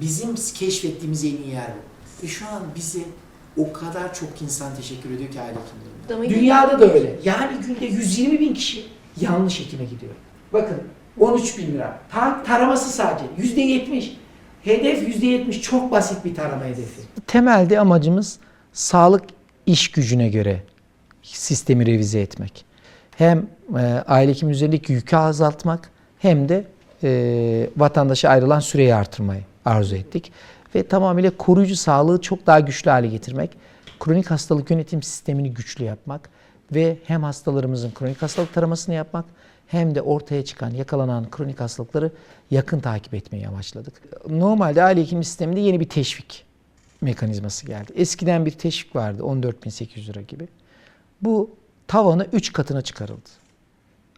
Bizim keşfettiğimiz en iyi yer bu. Ve şu an bize o kadar çok insan teşekkür ediyor ki aile hekimlerine. Dünyada da öyle. Yani günde 120 bin kişi yanlış hekime gidiyor. Bakın 13 bin lira. Ta- taraması sadece. Yüzde 70. Hedef yüzde 70. Çok basit bir tarama hedefi. Temelde amacımız sağlık iş gücüne göre sistemi revize etmek. Hem e, aile hekimin üzerindeki yükü azaltmak hem de e, vatandaşa ayrılan süreyi artırmayı arzu ettik. Ve tamamıyla koruyucu sağlığı çok daha güçlü hale getirmek, kronik hastalık yönetim sistemini güçlü yapmak ve hem hastalarımızın kronik hastalık taramasını yapmak hem de ortaya çıkan, yakalanan kronik hastalıkları yakın takip etmeyi amaçladık. Normalde aile hekimliği sisteminde yeni bir teşvik mekanizması geldi. Eskiden bir teşvik vardı 14.800 lira gibi. Bu tavanı 3 katına çıkarıldı.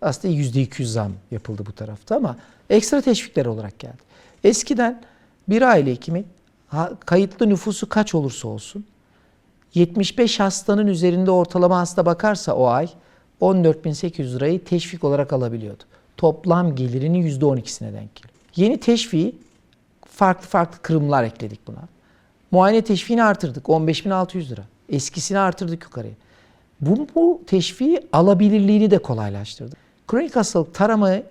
Aslında %200 zam yapıldı bu tarafta ama ekstra teşvikler olarak geldi. Eskiden bir aile hekimi kayıtlı nüfusu kaç olursa olsun 75 hastanın üzerinde ortalama hasta bakarsa o ay 14.800 lirayı teşvik olarak alabiliyordu. Toplam gelirinin %12'sine denk geliyor. Yeni teşviği farklı farklı kırımlar ekledik buna. Muayene teşviğini artırdık 15.600 lira. Eskisini artırdık yukarıya. Bu, bu teşviği alabilirliğini de kolaylaştırdı. Kronik hastalık taramayı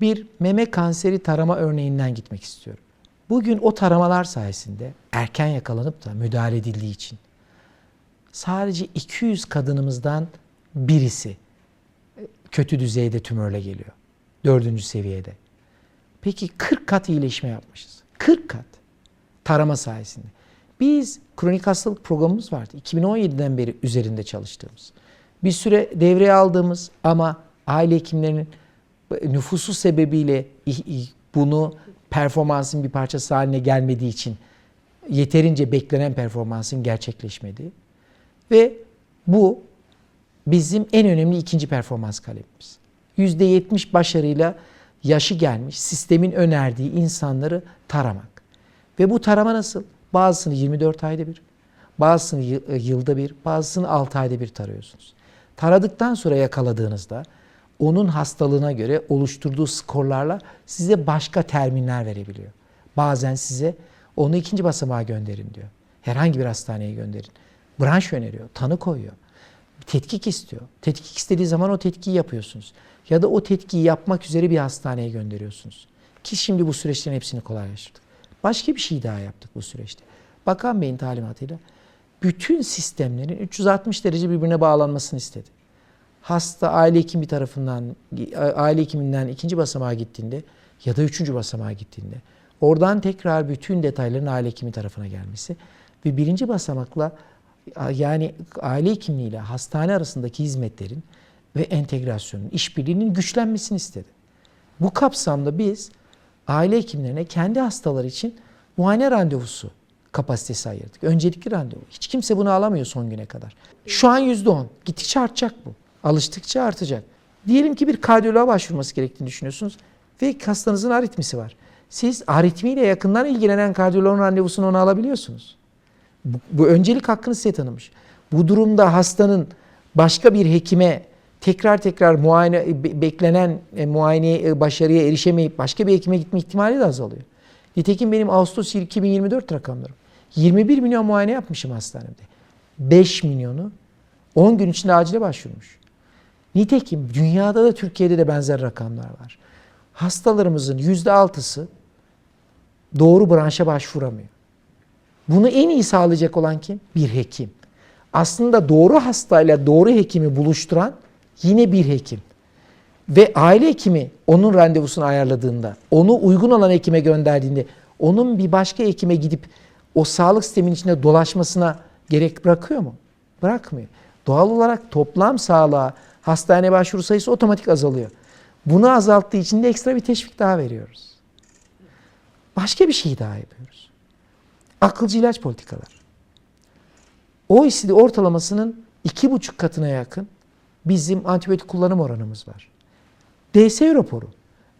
bir meme kanseri tarama örneğinden gitmek istiyorum. Bugün o taramalar sayesinde erken yakalanıp da müdahale edildiği için sadece 200 kadınımızdan birisi kötü düzeyde tümörle geliyor. Dördüncü seviyede. Peki 40 kat iyileşme yapmışız. 40 kat tarama sayesinde. Biz kronik hastalık programımız vardı. 2017'den beri üzerinde çalıştığımız. Bir süre devreye aldığımız ama aile hekimlerinin nüfusu sebebiyle bunu performansın bir parçası haline gelmediği için yeterince beklenen performansın gerçekleşmediği ve bu bizim en önemli ikinci performans kalemimiz. %70 başarıyla yaşı gelmiş, sistemin önerdiği insanları taramak. Ve bu tarama nasıl? Bazısını 24 ayda bir, bazısını e, yılda bir, bazısını 6 ayda bir tarıyorsunuz. Taradıktan sonra yakaladığınızda onun hastalığına göre oluşturduğu skorlarla size başka terminler verebiliyor. Bazen size onu ikinci basamağa gönderin diyor. Herhangi bir hastaneye gönderin. Branş öneriyor, tanı koyuyor. Tetkik istiyor. Tetkik istediği zaman o tetkiyi yapıyorsunuz. Ya da o tetkiyi yapmak üzere bir hastaneye gönderiyorsunuz. Ki şimdi bu süreçlerin hepsini kolaylaştırdık. Başka bir şey daha yaptık bu süreçte. Bakan Bey'in talimatıyla bütün sistemlerin 360 derece birbirine bağlanmasını istedi. Hasta aile hekimi tarafından, aile hekiminden ikinci basamağa gittiğinde ya da üçüncü basamağa gittiğinde oradan tekrar bütün detayların aile hekimi tarafına gelmesi ve birinci basamakla yani aile hekimliğiyle hastane arasındaki hizmetlerin ve entegrasyonun, işbirliğinin güçlenmesini istedi. Bu kapsamda biz aile hekimlerine kendi hastaları için muayene randevusu kapasitesi ayırdık. Öncelikli randevu. Hiç kimse bunu alamıyor son güne kadar. Şu an %10. Gittikçe artacak bu. Alıştıkça artacak. Diyelim ki bir kardiyoloğa başvurması gerektiğini düşünüyorsunuz ve hastanızın aritmisi var. Siz aritmiyle yakından ilgilenen kardiyoloğun randevusunu ona alabiliyorsunuz. Bu, bu öncelik hakkını size tanımış. Bu durumda hastanın başka bir hekime tekrar tekrar muayene be- beklenen e, muayeneye e, başarıya erişemeyip başka bir hekime gitme ihtimali de azalıyor. Nitekim benim Ağustos 2024 rakamlarım. 21 milyon muayene yapmışım hastanemde. 5 milyonu 10 gün içinde acile başvurmuş. Nitekim dünyada da Türkiye'de de benzer rakamlar var. Hastalarımızın %6'sı doğru branşa başvuramıyor. Bunu en iyi sağlayacak olan kim? Bir hekim. Aslında doğru hastayla doğru hekimi buluşturan yine bir hekim. Ve aile hekimi onun randevusunu ayarladığında, onu uygun olan hekime gönderdiğinde, onun bir başka hekime gidip o sağlık sistemin içinde dolaşmasına gerek bırakıyor mu? Bırakmıyor. Doğal olarak toplam sağlığa hastane başvuru sayısı otomatik azalıyor. Bunu azalttığı için de ekstra bir teşvik daha veriyoruz. Başka bir şey daha yapıyoruz. Akılcı ilaç politikalar. OECD ortalamasının iki buçuk katına yakın bizim antibiyotik kullanım oranımız var. DS raporu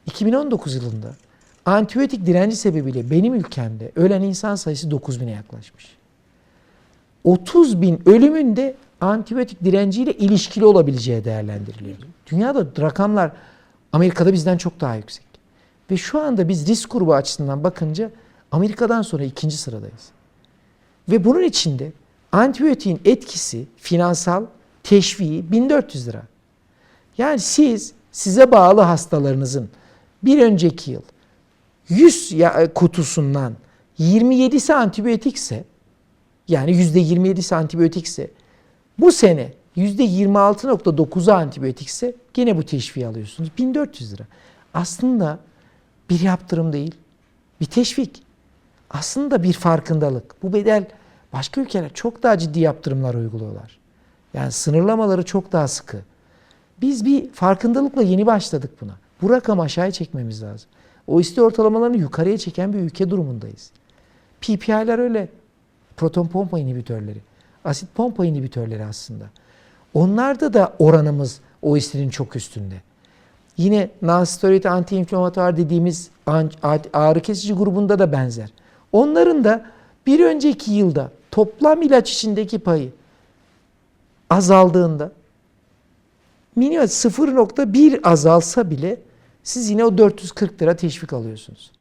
2019 yılında antibiyotik direnci sebebiyle benim ülkemde ölen insan sayısı 9 bine yaklaşmış. 30 bin ölümün de antibiyotik direnciyle ilişkili olabileceği değerlendiriliyor. Dünyada rakamlar Amerika'da bizden çok daha yüksek. Ve şu anda biz risk grubu açısından bakınca Amerika'dan sonra ikinci sıradayız. Ve bunun içinde antibiyotiğin etkisi finansal teşviği 1400 lira. Yani siz size bağlı hastalarınızın bir önceki yıl 100 ya- kutusundan 27'si antibiyotikse yani %27'si antibiyotikse bu sene %26.9'u antibiyotikse gene bu teşviği alıyorsunuz. 1400 lira. Aslında bir yaptırım değil, bir teşvik. Aslında bir farkındalık. Bu bedel başka ülkeler çok daha ciddi yaptırımlar uyguluyorlar. Yani sınırlamaları çok daha sıkı. Biz bir farkındalıkla yeni başladık buna. Bu rakamı aşağıya çekmemiz lazım. OECD ortalamalarını yukarıya çeken bir ülke durumundayız. PPI'ler öyle. Proton pompa inhibitörleri. Asit pompa inhibitörleri aslında. Onlarda da oranımız OECD'nin çok üstünde. Yine nonsteroid antiinflamatuar dediğimiz ağrı kesici grubunda da benzer. Onların da bir önceki yılda toplam ilaç içindeki payı azaldığında minimum 0.1 azalsa bile siz yine o 440 lira teşvik alıyorsunuz.